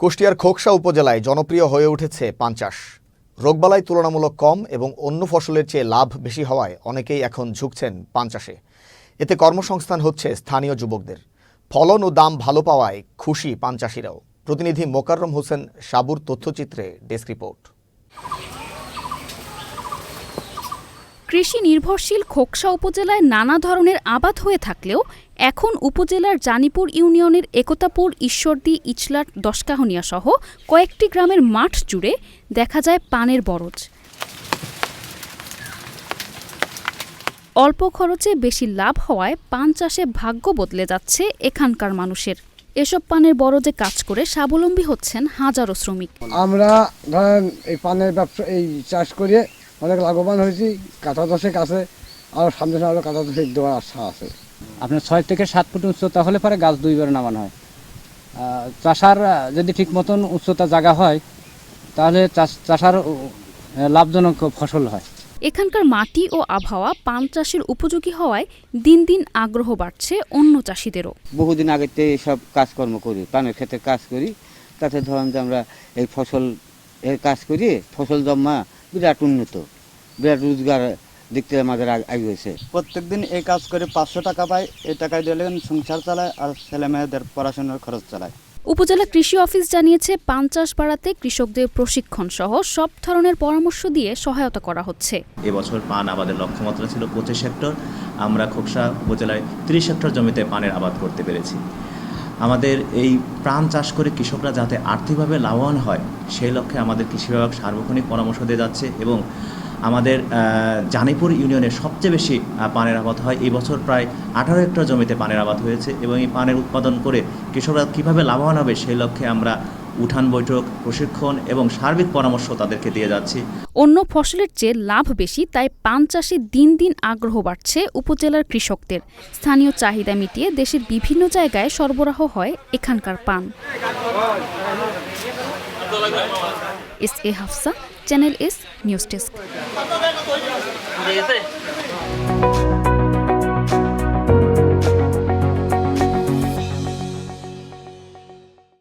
কুষ্টিয়ার খোকসা উপজেলায় জনপ্রিয় হয়ে উঠেছে পান চাষ। রোগবালাই তুলনামূলক কম এবং অন্য ফসলের চেয়ে লাভ বেশি হওয়ায় অনেকেই এখন ঝুঁকছেন পান চাষে। এতে কর্মসংস্থান হচ্ছে স্থানীয় যুবকদের। ফলন ও দাম ভালো পাওয়ায় খুশি পান চাষিরাও। প্রতিনিধি মোকাররম হোসেন সাবুর তথ্যচিত্রে ডেস্ক রিপোর্ট। কৃষি নির্ভরশীল খোকসা উপজেলায় নানা ধরনের আবাদ হয়ে থাকলেও এখন উপজেলার জানিপুর ইউনিয়নের একতাপুর, ঈশ্বরদী, ইচলাট দশকাহনিয়া সহ কয়েকটি গ্রামের মাঠ জুড়ে দেখা যায় পানের বরজ। অল্প খরচে বেশি লাভ হওয়ায় পান চাষে ভাগ্য বদলে যাচ্ছে এখানকার মানুষের। এসব পানের বরজে কাজ করে স্বাবলম্বী হচ্ছেন হাজারো শ্রমিক। আমরা ধরেন এই পানের ব্যবসা, এই চাষ করে অনেক লাভবান হয়েছি কাঁথা দশেক আছে আর সামনে সামনে কাঁথা দশেক দেওয়ার আশা আছে। আপনার ছয় থেকে সাত ফুট উচ্চতা হলে পরে গাছ দুইবার নামানো হয়। চাষার যদি ঠিক মতন উচ্চতা জায়গা হয় তাহলে চাষ- চাষার লাভজনক ফসল হয়। এখানকার মাটি ও আবহাওয়া পান চাষের উপযোগী হওয়ায় দিন দিন আগ্রহ বাড়ছে অন্য চাষিদেরও। বহুদিন আগে থেকে এইসব কাজকর্ম করি পানের ক্ষেত্রে কাজ করি। তাতে ধরেন যে আমরা এই ফসল এর কাজ করি ফসল জমা বিরাট উন্নত। বিরাট রোজগার দেখতে আমাদের আগ- হয়েছে। প্রত্যেকদিন এই কাজ করে পাঁচশো টাকা পায় এই টাকায় দিলে সংসার চালায় আর ছেলে মেয়েদের পড়াশোনার খরচ চালায়। উপজেলা কৃষি অফিস জানিয়েছে পান চাষ বাড়াতে কৃষকদের প্রশিক্ষণ সহ সব ধরনের পরামর্শ দিয়ে সহায়তা করা হচ্ছে। এবছর পান আবাদের লক্ষ্যমাত্রা ছিল পঁচিশ হেক্টর। আমরা খোকসা উপজেলায় ত্রিশ হেক্টর জমিতে পানের আবাদ করতে পেরেছি। আমাদের এই প্রাণ চাষ করে কৃষকরা যাতে আর্থিকভাবে লাভবান হয়, সেই লক্ষ্যে আমাদের কৃষি বিভাগ সার্বক্ষণিক পরামর্শ দিয়ে যাচ্ছে এবং আমাদের জানিপুর ইউনিয়নে সবচেয়ে বেশি পানের আবাদ হয়। এই বছর প্রায় আঠারো হেক্টর জমিতে পানের আবাদ হয়েছে এবং এই পানের উৎপাদন করে কৃষকরা কীভাবে লাভবান হবে সেই লক্ষ্যে আমরা উঠান বৈঠক, প্রশিক্ষণ এবং সার্বিক পরামর্শ তাদেরকে দিয়ে যাচ্ছি। অন্য ফসলের চেয়ে লাভ বেশি, তাই পান চাষে দিন দিন আগ্রহ বাড়ছে উপজেলার কৃষকদের। স্থানীয় চাহিদা মিটিয়ে দেশের বিভিন্ন জায়গায় সরবরাহ হয় এখানকার পান। S A Hafsa, channel S, news desk.